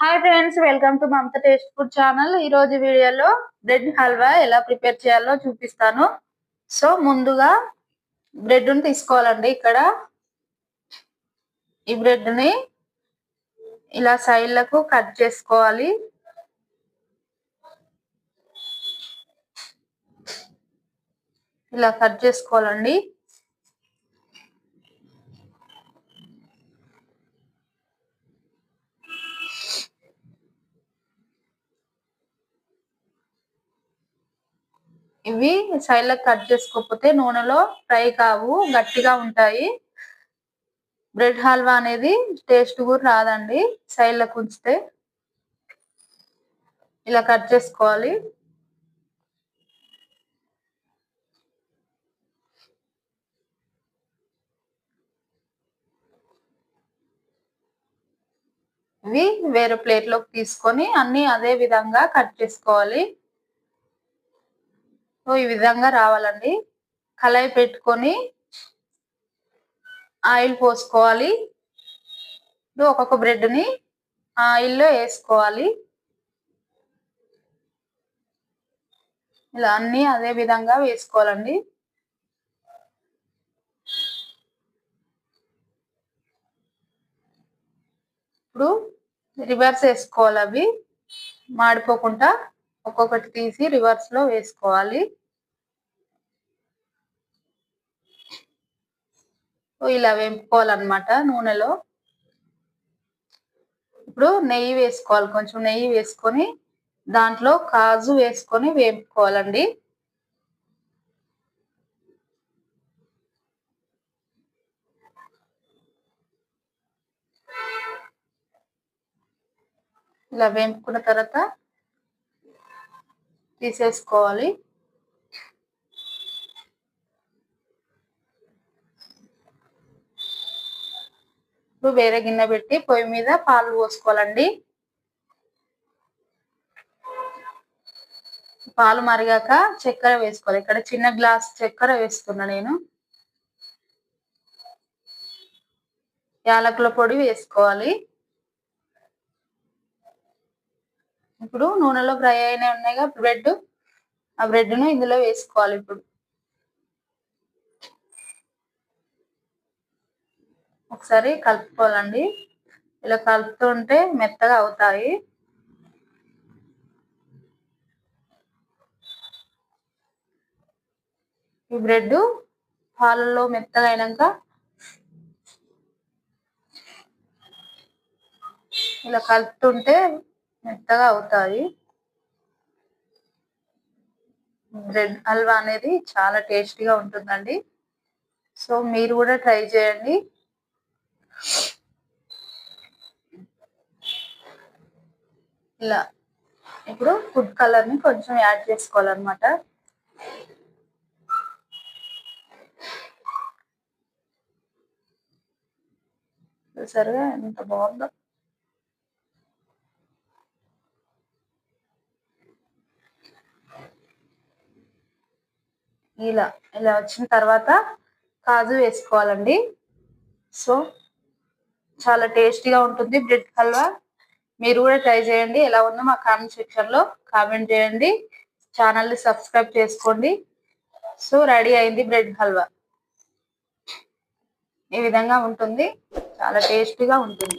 Hi friends welcome to Mamata taste food channel ఈ రోజు వీడియోలో బ్రెడ్ హల్వా ఎలా ప్రిపేర్ చేయాలో చూపిస్తాను. సో ముందుగా బ్రెడ్ని తీసుకోవాలండి ఇక్కడ. ఈ బ్రెడ్ని ఇలా సైడ్లకు కట్ చేసుకోవాలి. ఇలా కట్ చేసుకోవాలండి. ఇవి సైడ్లకు కట్ చేసుకోకపోతే నూనెలో ఫ్రై కావు గట్టిగా ఉంటాయి. బ్రెడ్ హల్వా అనేది టేస్ట్ కూడా రాదండి సైడ్లకు ఉంచితే ఇలా కట్ చేసుకోవాలి. ఇవి వేరే ప్లేట్లోకి తీసుకొని అన్ని అదే విధంగా కట్ చేసుకోవాలి. సో ఈ విధంగా రావాలండి. కళాయి పెట్టుకొని ఆయిల్ పోసుకోవాలి. ఒక్కొక్క బ్రెడ్ని ఆయిల్లో వేసుకోవాలి. ఇలా అన్ని అదే విధంగా వేసుకోవాలండి. ఇప్పుడు రివర్స్ వేసుకోవాలి అవి. మాడిపోకుండా ఒక్కొక్కటి తీసి రివర్స్లో వేసుకోవాలి. ఇలా వేపుకోవాలన్నమాట నూనెలో. ఇప్పుడు నెయ్యి వేసుకోవాలి. కొంచెం నెయ్యి వేసుకొని దాంట్లో కాజు వేసుకొని వేపుకోవాలండి. ఇలా వేపుకున్న తర్వాత తీసేసుకోవాలి. ఇప్పుడు వేరే గిన్నె పెట్టి పొయ్యి మీద పాలు పోసుకోవాలండి. పాలు మరిగాక చక్కెర వేసుకోవాలి. ఇక్కడ చిన్న గ్లాస్ చక్కెర వేస్తున్నా నేను. యాలకుల పొడి వేసుకోవాలి. ఇప్పుడు నూనెలో ఫ్రై అయినా ఉన్నాయిగా బ్రెడ్. ఆ బ్రెడ్ను ఇందులో వేసుకోవాలి ఇప్పుడు. ఒకసారి కలుపుకోవాలండి. ఇలా కలుపుతుంటే మెత్తగా అవుతాయి. ఈ బ్రెడ్ పాలల్లో మెత్తగా అయినాక ఇలా కలుపుతుంటే మెత్తగా అవుతాయి. బ్రెడ్ హల్వా అనేది చాలా టేస్టీగా ఉంటుందండి. సో మీరు కూడా ట్రై చేయండి. ఇలా ఇప్పుడు ఫుడ్ కలర్ని కొంచెం యాడ్ చేసుకోవాలన్నమాట. చూసారుగా ఎంత బాగుందో. ఇలా ఇలా వచ్చిన తర్వాత కాజు వేసుకోవాలండి. సో చాలా టేస్టీగా ఉంటుంది బ్రెడ్ హల్వా. మీరు కూడా ట్రై చేయండి. ఎలా ఉందో మా కామెంట్ సెక్షన్లో కామెంట్ చేయండి. ఛానల్ని సబ్స్క్రైబ్ చేసుకోండి. సో రెడీ అయింది బ్రెడ్ హల్వా. ఈ విధంగా ఉంటుంది. చాలా టేస్టీగా ఉంటుంది.